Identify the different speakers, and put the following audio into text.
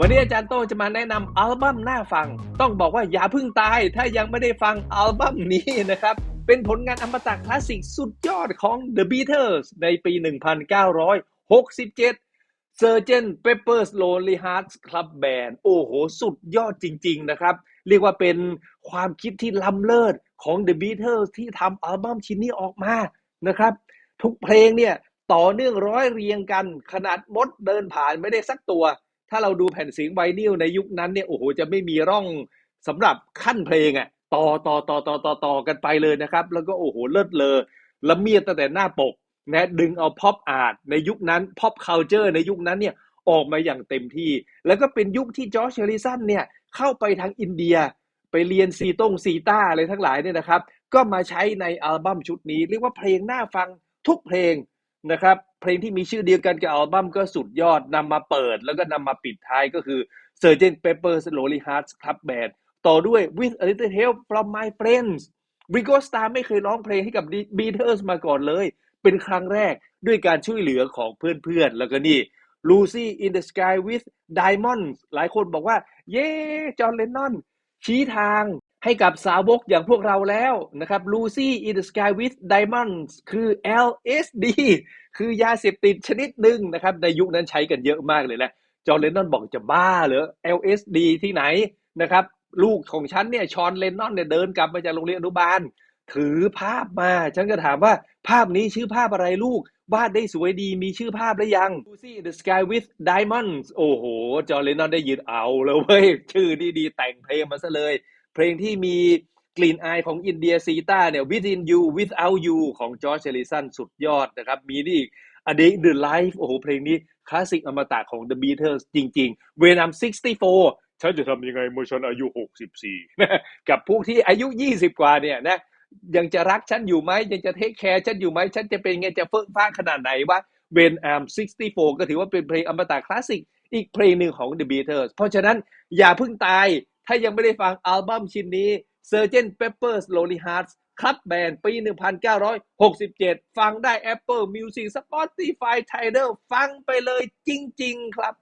Speaker 1: วันนี้อาจารย์โต้งจะมาแนะนำอัลบั้มน่าฟัง ต้องบอกว่าอย่าเพิ่งตาย ถ้ายังไม่ได้ฟังอัลบั้มนี้นะครับ เป็นผลงานอมตะคลาสสิกสุดยอดของ The Beatles ในปี 1967 Sgt. Pepper's Lonely Hearts Club Band โอ้โห สุดยอดจริง ๆ นะครับ เรียกว่าเป็นความคิดที่ล้ำเลิศของ The Beatles ที่ทำอัลบั้มชิ้นนี้ออกมานะครับ ทุกเพลงเนี่ย ต่อเนื่องร้อยเรียงกัน ขนาดมดเดินผ่านไม่ได้สักตัว ถ้าเราดูแผ่นเสียงไวนิลในยุคนั้นเนี่ยโอ้โหจะไม่มีร่องสำหรับขั้นเพลงอะ่ะต่อต่อต่อต่อต่อต่อกันไปเลยนะครับ แล้วก็โอ้โหเลิศเลอละเมียดตั้งแต่หน้าปกนะดึงเอาพ็อปอาร์ตในยุคนั้นพ็อปคัลเจอร์ในยุคนั้นเนี่ยออกมาอย่างเต็มที่ แล้วก็เป็นยุคที่จอร์จเชอริสันเนี่ยเข้าไปทางอินเดียไปเรียนซีตงซีต้าอะไรทั้งหลายเนี่ยนะครับ ก็มาใช้ในอัลบั้มชุดนี้ เรียกว่าเพลงน่าฟังทุกเพลง นะครับ เพลงที่มีชื่อเดียวกันกับอัลบั้มก็สุดยอดนำมาเปิดแล้วก็นำมาปิดท้ายก็คือ Sgt. Pepper's Lonely Hearts Club Band ต่อด้วย With a Little Help from My Friends Ringo Starr ไม่เคยร้องเพลงให้กับ Beatles มาก่อนเลย เป็นครั้งแรกด้วยการช่วยเหลือของเพื่อนๆ แล้วก็นี่ Lucy in the Sky with Diamonds หลายคนบอกว่า เย้ จอห์นเลนนอนชี้ทาง ให้กับสาวกอย่างพวกเราแล้วนะครับ Lucy in the Sky with Diamonds คือ LSD คือยาเสพติดชนิดหนึ่งนะครับ ในยุคนั้นใช้กันเยอะมากเลยแหละจอห์นเลนนอนบอกจะบ้าเหรอ LSD ที่ไหนนะครับ ลูกของฉันเนี่ยชอนเลนนอนเนี่ยเดินกลับมาจากโรงเรียนอนุบาล ถือภาพมา ฉันก็ถามว่าภาพนี้ชื่อภาพอะไรลูกวาดได้สวยดีมีชื่อภาพหรือยัง Lucy in the Sky with Diamonds โอ้โห จอห์นเลนนอนได้ยินเอาเลยเว้ย ชื่อดีๆ แต่งเพลงมาซะเลย เพลงที่มีกลิ่นอายของอินเดียซีตาเนี่ย Within You Without You ของจอร์จเชลิสันสุดยอดนะครับ มีนี่ A Day in the Life โอ้โห เพลงนี้คลาสสิกอมตะของ The Beatles จริงๆ When I'm 64 ฉันจะทำยังไงเมื่อฉันอายุ 64กับพวกที่อายุ 20 กว่าเนี่ยนะยังจะรักฉันอยู่ไหมยังจะเทคแคร์ฉันอยู่ไหมฉันจะเป็นไงจะเฟิ่องฟ้าขนาดไหนวะ When I'm 64 ก็ถือว่าเป็นเพลงอมตะคลาสสิกอีกเพลงหนึ่งของ The Beatles เพราะฉะนั้นอย่าเพิ่งตาย ถ้ายังไม่ได้ฟังอัลบั้มชิ้นนี้ Sgt. Pepper's Lonely Hearts Club Band ปี 1967 ฟังได้ Apple Music Spotify Tidal ฟังไปเลยจริง ๆ ครับ